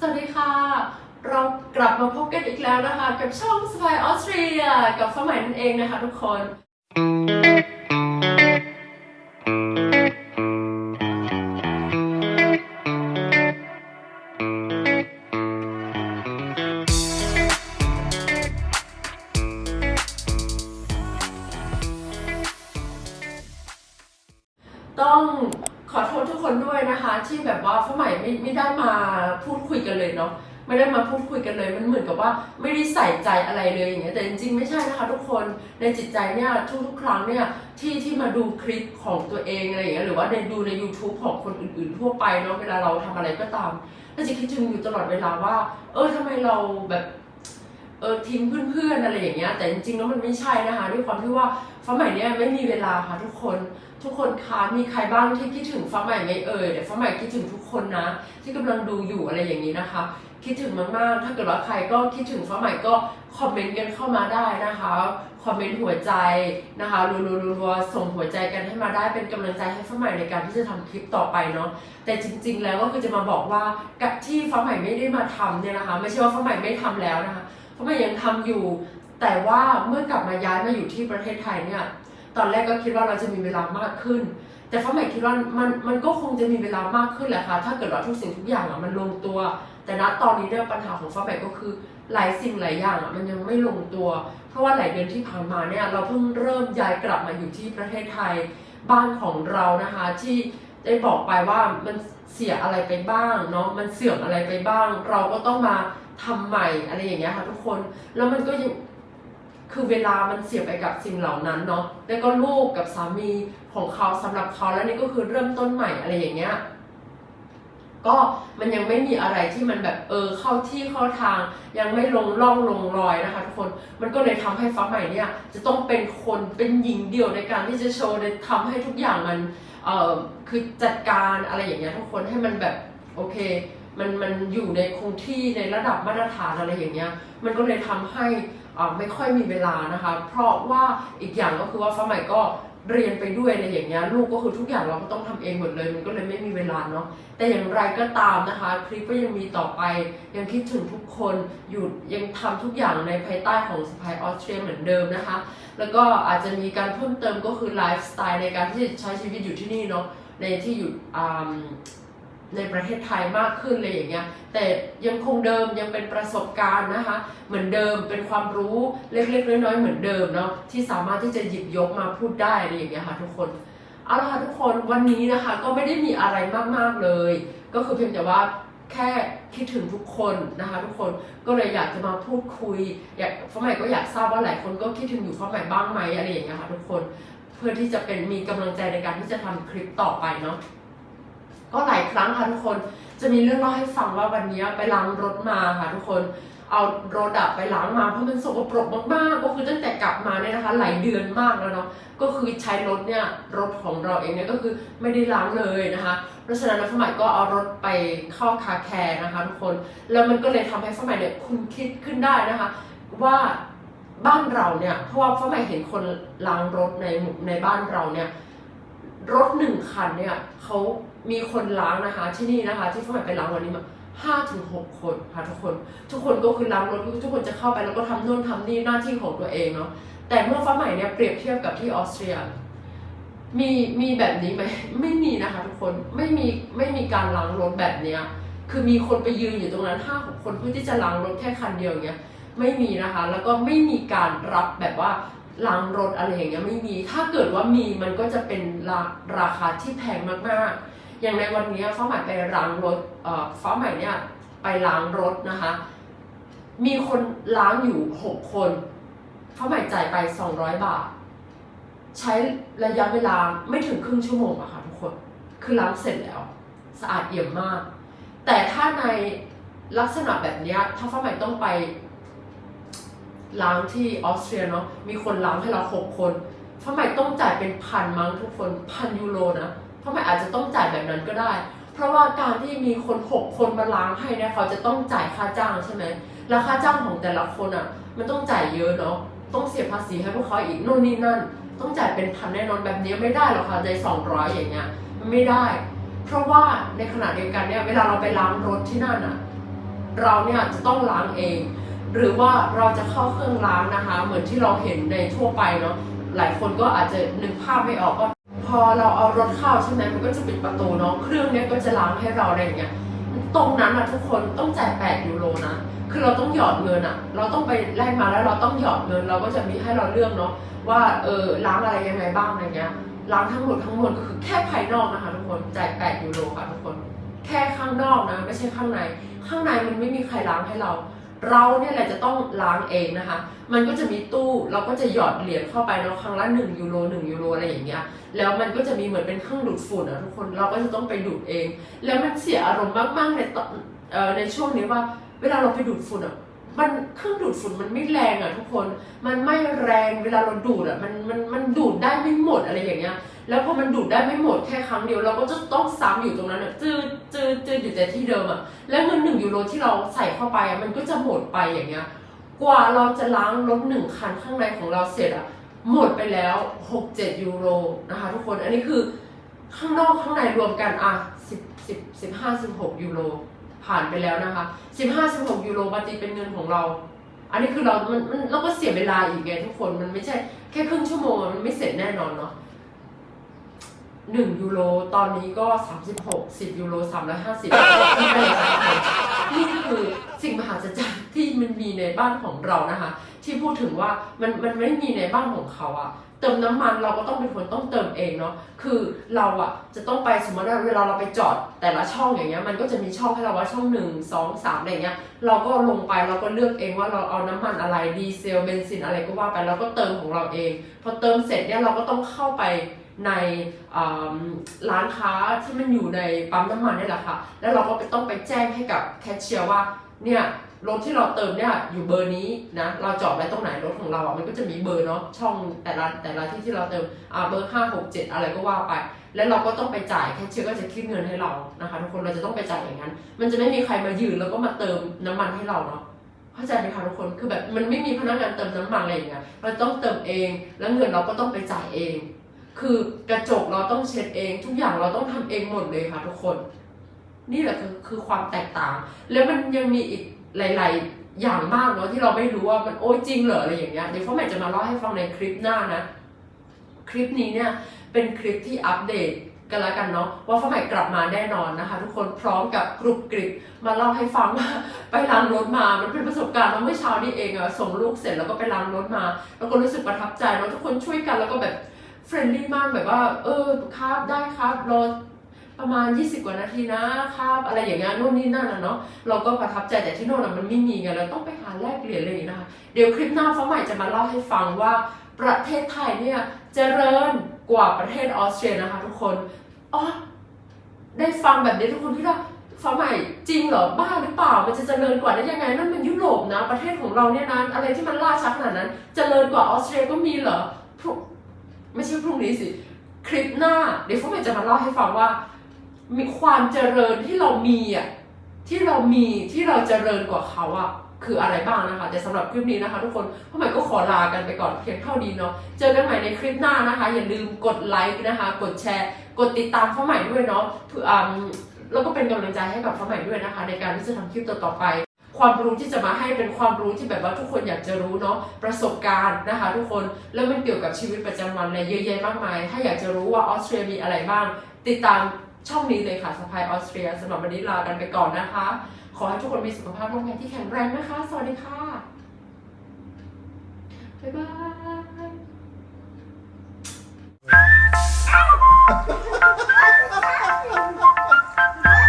สวัสดีค่ะ เรากลับมาพบกันอีกแล้วนะคะ กับช่องสไปออสเตรียกับสมัยนั่นเองนะคะทุกคน คนด้วยนะคะ ที่แบบว่าฟ้าใหม่ไม่ไม่ได้มาพูดคุยกันเลยเนาะไม่ได้มาพูดคุยกันเลย มันเหมือนกับว่าไม่ได้ใส่ใจอะไรเลยอย่างเงี้ยแต่จริงๆไม่ใช่นะคะ ทุกคนในจิตใจเนี่ยทุกๆครั้งเนี่ยที่ที่มาดูคลิปของตัวเองอะไรอย่างเงี้ยหรือว่าในดูใน YouTube ของคนอื่นๆ ทั่วไปเนาะเวลาเราทำอะไรก็ตามก็จะคิดถึงอยู่ตลอดเวลาว่า เออทำไมเราแบบ เออทิ้งเพื่อนๆอะไรอย่างเงี้ยแต่จริงๆแล้วมันไม่ใช่นะคะด้วยความที่ว่าฟ้าใหม่เนี่ยไม่มีเวลาค่ะทุกคนทุกคนคะมีใครบ้างที่คิดถึงฟ้าใหม่ไหมเอ่ยเดี๋ยวฟ้าใหม่คิดถึงทุกคนนะ ที่กำลังดูอยู่อะไรอย่างนี้นะคะ คิดถึงมากๆ ถ้าเกิดว่าใครก็คิดถึงฟ้าใหม่ก็คอมเมนต์กันเข้ามาได้นะคะคอมเมนต์หัวใจนะคะรัวๆส่งหัวใจกันให้มาได้เป็นกำลังใจให้ฟ้าใหม่ในการที่จะทำคลิปต่อไปเนาะแต่จริง ๆ แล้วก็คือจะมาบอกว่ากับที่ฟ้าใหม่ไม่ได้มาทำเนี่ยนะคะ ไม่ใช่ว่าฟ้าใหม่ไม่ทำแล้วนะคะ ฟ้าใหม่ยังทำอยู่ แต่ว่าเมื่อกลับมาย้ายมาอยู่ที่ประเทศไทยเนี่ยตอนแรกก็คิดว่าเราจะมีเวลามากขึ้น แต่ฟ้าใหม่คิดว่ามันมันก็คงจะมีเวลามากขึ้นแหละค่ะถ้าเกิดว่าทุกสิ่งทุกอย่างอะมันลงตัว แต่ณตอนนี้เนี่ยปัญหาของฟ้าใหม่ก็คือหลายสิ่งหลายอย่างอะมันยังไม่ลงตัว เพราะว่าหลายเดือนที่ผ่านมาเนี่ยเราเพิ่งเริ่มย้ายกลับมาอยู่ที่ประเทศไทยบ้านของเรานะคะที่ ได้บอกไปว่ามันเสียอะไรไปบ้างเนาะมันเสื่อมอะไรไปบ้าง เราก็ต้องมาทำใหม่อะไรอย่างเงี้ยค่ะทุกคนแล้วมันก็ยังคือเวลามันเสียไปกับสิ่งเหล่านั้นเนาะแล้วก็ลูกกับสามีของเขาสำหรับเขาแล้วนี่ก็คือเริ่มต้นใหม่อะไรอย่างเงี้ยก็มันยังไม่มีอะไรที่มันแบบเออเข้าที่เข้าทาง ยังไม่ลงร่องลงรอยนะคะทุกคนมันก็เลยทำให้ฟ้าใหม่เนี่ยจะต้องเป็นคนเป็นหญิงเดี่ยวในการที่จะโชว์ในทำให้ทุกอย่างมัน เออคือจัดการอะไรอย่างเงี้ยทุกคนให้มันแบบโอเค มันมันอยู่ในคงที่ในระดับมาตรฐานอะไรอย่างเงี้ย มันก็เลยทำให้อ่าไม่ค่อยมีเวลานะคะ เพราะว่าอีกอย่างก็คือว่าฟ้าใหม่ก็ เรียนไปด้วยอะไรอย่างเงี้ยลูกก็คือทุกอย่างเราก็ต้องทำเองหมดเลย มันก็เลยไม่มีเวลาเนาะแต่อย่างไรก็ตามนะคะ คลิปก็ยังมีต่อไป ยังคิดถึงทุกคนอยู่ยังทำทุกอย่างในภายใต้ของสปายออสเตรียเหมือนเดิมนะคะ แล้วก็อาจจะมีการเพิ่มเติมก็คือไลฟ์สไตล์ในการที่จะใช้ชีวิตอยู่ที่นี่เนาะในที่อยู่อ่า ในประเทศไทยมากขึ้นเลยอย่างเงี้ย แต่ยังคงเดิมยังเป็นประสบการณ์นะคะ เหมือนเดิมเป็นความรู้เล็กๆน้อยๆเหมือนเดิมเนาะที่สามารถที่จะหยิบยกมาพูดได้อะไรอย่างเงี้ยค่ะทุกคนเอาละค่ะทุกคนวันนี้นะคะก็ไม่ได้มีอะไรมากๆเลย ก็คือเพียงแต่ว่าแค่คิดถึงทุกคนนะคะ ทุกคนก็เลยอยากจะมาพูดคุย อยากฟ้าใหม่ก็อยากทราบว่าหลายคนก็คิดถึงอยู่ฟ้าใหม่บ้างไหมอะไรอย่างเงี้ยค่ะทุกคนเพื่อที่จะเป็นมีกำลังใจในการที่จะทำคลิปต่อไปเนาะ ก็หลายครั้งค่ะทุกคนจะมีเรื่องเล่าให้ฟังว่าวันนี้ไปล้างรถมาค่ะทุกคนเอารถอะไปล้างมาเพราะมันสกปรกมากๆก็คือตั้งแต่กลับมาเนี่ยนะคะ หลายเดือนมากแล้วเนาะก็คือใช้รถเนี่ยรถของเราเองเนี่ยก็คือไม่ได้ล้างเลยนะคะ เพราะฉะนั้นฟ้าใหม่ก็เอารถไปเข้าคาแคร์นะคะทุกคนแล้วมันก็เลยทำให้ฟ้าใหม่เนี่ยคุณคิดขึ้นได้นะคะ ว่าบ้านเราเนี่ยเพราะว่าฟ้าใหม่เห็นคนล้างรถในในบ้านเราเนี่ยรถหนึ่งคันเนี่ยเขามีคนล้างนะคะ ที่นี่นะคะ ที่ฟ้าใหม่ไปล้างวันนี้มาห้าถึงหกคนค่ะทุกคน ทุกคนก็คือล้างรถทุกคนจะเข้าไปแล้วก็ทำโน่นทำนี่หน้าที่ของตัวเองเนาะแต่เมื่อฟ้าใหม่เนี่ยเปรียบเทียบกับที่ออสเตรียมีมีแบบนี้ไหมไม่มีนะคะทุกคนไม่มีไม่มีการล้างรถแบบเนี้ยคือมีคนไปยืนอยู่ตรงนั้นห้าหกคนเพื่อที่จะล้างรถแค่คันเดียวเงี้ยไม่มีนะคะ แล้วก็ไม่มีการรับแบบว่าล้างรถอะไรอย่างเงี้ยไม่มี ถ้าเกิดว่ามีมันก็จะเป็นราราคาที่แพงมากๆ อย่างในวันนี้ฟ้าใหม่ไปล้างรถเอ่อฟ้าใหม่เนี่ยไปล้างรถนะคะ มีคนล้างอยู่หกคนฟ้าใหม่จ่ายไป200บาท ใช้ระยะเวลาไม่ถึงครึ่งชั่วโมงอะค่ะทุกคน คือล้างเสร็จแล้ว สะอาดเอี่ยมมาก แต่ถ้าในลักษณะแบบนี้ถ้าฟ้าใหม่ต้องไปล้างที่ออสเตรียเนาะมีคนล้างให้เราหกคนฟ้าใหม่ต้องจ่ายเป็นพันมั้งทุกคนพันยูโรนะ ฟ้าใหม่อาจจะต้องจ่ายแบบนั้นก็ได้ เพราะว่าการที่มีคนหกคนมาล้างให้เนี่ยเขาจะต้องจ่ายค่าจ้างใช่ไหมแล้วค่าจ้างของแต่ละคนอะ มันต้องจ่ายเยอะเนาะต้องเสียภาษีให้พวกเขาอีกนู่นนี่นั่น ต้องจ่ายเป็นพันแน่นอนแบบนี้ไม่ได้หรอกค่ะในสองร้อยอย่างเงี้ยมันไม่ได้ เพราะว่าในขณะเดียวกันเนี่ยเวลาเราไปล้างรถที่นั่นอะเราเนี่ยจะต้องล้างเอง หรือว่าเราจะเข้าเครื่องล้างนะคะ เหมือนที่เราเห็นในทั่วไปเนาะหลายคนก็อาจจะนึกภาพไม่ออกว่า พอเราเอารถเข้าใช่ไหมมันก็จะปิดประตูเนาะเครื่องเนี้ยก็จะล้างให้เราอะไรอย่างเงี้ยตรงนั้นอะทุกคนต้องจ่าย8ยูโรนะคือเราต้องหยอดเงินอะเราต้องไปแลกมาแล้วเราต้องหยอดเงิน เราก็จะมีให้เราเลือกเนาะว่าเออล้างอะไรยังไงบ้างอะไรเงี้ยล้างทั้งหมดทั้งมวลก็คือแค่ภายนอกนะคะทุกคนจ่าย8ยูโรค่ะทุกคน แค่ข้างนอกนะไม่ใช่ข้างใน ข้างในมันไม่มีใครล้างให้เรา เราเนี่ยแหละจะต้องล้างเองนะคะ มันก็จะมีตู้เราก็จะหยอดเหรียญเข้าไปเราครั้งละ1ยูโร1ยูโรอะไรอย่างเงี้ย แล้วมันก็จะมีเหมือนเป็นเครื่องดูดฝุ่นอะทุกคน เราก็จะต้องไปดูดเอง แล้วมันเสียอารมณ์มากๆในตอนในช่วงนี้ว่า เวลาเราไปดูดฝุ่นอะ มันเครื่องดูดฝุ่นมันไม่แรงอะทุกคน มันไม่แรงเวลาเราดูดอะมันมันมันดูดได้ไม่หมดอะไรอย่างเงี้ย แล้วพอมันดูดได้ไม่หมดแค่ครั้งเดียวเราก็จะต้องซ้ำอยู่ตรงนั้นอะจืดจืดจืดอยู่แต่ที่เดิมอะ แล้วเงินหนึ่งยูโรที่เราใส่เข้าไปอะมันก็จะหมดไปอย่างเงี้ย กว่าเราจะล้างรถหนึ่งคันข้างในของเราเสร็จอะหมดไปแล้ว 6-7 ยูโรนะคะ ทุกคน อันนี้คือข้างนอกข้างในรวมกันอะ10 10 15 16 ยูโร ผ่านไปแล้วนะคะ15 16ยูโรมาตีเป็นเงินของเรา อันนี้คือเรา มันมันเราก็เสียเวลาอีกไงทุกคน มันไม่ใช่แค่ครึ่งชั่วโมง มันไม่เสร็จแน่นอนเนาะหนึ่งยูโรตอนนี้ก็ 36 10ยูโร350นี่คือสิ่งมหัศจรรย์ที่มันมีในบ้านของเรานะคะ ที่พูดถึงว่ามันมันไม่มีในบ้านของเขาอะ เติมน้ำมันเราก็ต้องเป็นคนต้องเติมเองเนาะ คือเราอะจะต้องไปสมมติว่าเวลาเราไปจอดแต่ละช่องอย่างเงี้ยมันก็จะมีช่องให้เราว่าช่องหนึ่งสองสามอะไรอย่างเงี้ย เราก็ลงไปเราก็เลือกเองว่าเราเอาน้ำมันอะไรดีเซลเบนซินอะไรก็ว่าไปเราก็เติมของเราเอง พอเติมเสร็จเนี่ยเราก็ต้องเข้าไปในอ่าร้านค้าที่มันอยู่ในปั๊มน้ำมันนี่แหละค่ะ แล้วเราก็ไปต้องไปแจ้งให้กับแคชเชียร์ว่าเนี่ย รถที่เราเติมเนี่ยอยู่เบอร์นี้นะเราจอดไว้ตรงไหนรถของเราอะมันก็จะมีเบอร์เนาะช่องแต่ละแต่ละที่ที่เราเติมอ่าเบอร์ห้าหกเจ็ดอะไรก็ว่าไป แล้วเราก็ต้องไปจ่ายแคชเชียร์ก็จะคิดเงินให้เรานะคะทุกคนเราจะต้องไปจ่ายอย่างนั้น มันจะไม่มีใครมายืนแล้วก็มาเติมน้ำมันให้เราเนาะเข้าใจไหมคะทุกคนคือแบบมันไม่มีพนักงานเติมน้ำมันอะไรอย่างเงี้ยเราต้องเติมเอง แล้วเงินเราก็ต้องไปจ่ายเอง คือกระจกเราต้องเช็ดเอง ทุกอย่างเราต้องทำเองหมดเลยค่ะทุกคน นี่แหละคือคือความแตกต่าง แล้วมันยังมีอีก หลาย ๆ อย่างมากเนาะที่เราไม่รู้ว่ามันโอ้ยจริงเหรออะไรอย่างเงี้ยเดี๋ยวพ่อแม่จะมาเล่าให้ฟังในคลิปหน้านะ คลิปนี้เนี่ยเป็นคลิปที่อัปเดตกันล้วกันเนาะว่าฟ้าใหม่กลับมาแน่นอนนะคะ ทุกคนพร้อมกับกรุบกริบมาเล่าให้ฟังว่าไปล้างรถมา มันเป็นประสบการณ์เมื่อเช้านี้เองอะส่งลูกเสร็จแล้วก็ไปล้างรถมา แล้วก็รู้สึกประทับใจเนาะทุกคนช่วยกันแล้วก็แบบเฟรนลี่มากแบบว่า เออครับได้ครับรอ ประมาณ 20 กว่านาทีนะครับอะไรอย่างเงี้ยโน่นนี่นั่นอะเนาะเราก็ประทับใจแต่ที่โน่นอะมันไม่มีไงเราต้องไปหาแลกเหรียญอย่างเงี้ยนะคะเดี๋ยวคลิปหน้าฟ้าใหม่จะมาเล่าให้ฟังว่าประเทศไทยเนี่ยเจริญกว่าประเทศออสเตรียนะคะทุกคนอ๋อได้ฟังแบบนี้ทุกคนคิดว่าฟ้าใหม่จริงเหรอบ้าหรือเปล่ามันจะเจริญกว่าได้ยังไงนั่นมันยุโรปนะ ประเทศของเราเนี่ยนะอะไรที่มันล่าช้าขนาดนั้น เจริญกว่าออสเตรียก็มีเหรอพรุ่งไม่ใช่พรุ่งนี้สิ คลิปหน้าเดี๋ยวฟ้าใหม่จะมาเล่าให้ฟังว่า มีความเจริญที่เรามีอะที่เรามีที่เราเจริญกว่าเขาอะคืออะไรบ้างนะคะ แต่สำหรับคลิปนี้นะคะทุกคนพ่อใหม่ก็ขอลากันไปก่อนเพียงเท่านี้เนาะเจอกันใหม่ในคลิปหน้านะคะ อย่าลืมกดไลค์นะคะ กดแชร์ กดติดตามพ่อใหม่ด้วยเนาะเพื่ออืมแล้วก็เป็นกำลังใจให้กับฟ้าใหม่ด้วยนะคะ ในการที่จะทำคลิปต่อๆไป ความรู้ที่จะมาให้เป็นความรู้ที่แบบว่าทุกคนอยากจะรู้เนาะประสบการณ์นะคะ ทุกคนแล้วมันเกี่ยวกับชีวิตประจำวันอะไรเยอะแยะมากมาย ถ้าอยากจะรู้ว่าออสเตรียมีอะไรบ้าง ติดตาม ช่องนี้เลยค่ะสปายออสเตรียสำหรับวันนี้ลากันไปก่อนนะคะ ขอให้ทุกคนมีสุขภาพร่างกายที่แข็งแรงนะคะ สวัสดีค่ะ บ๊ายบายอ้าว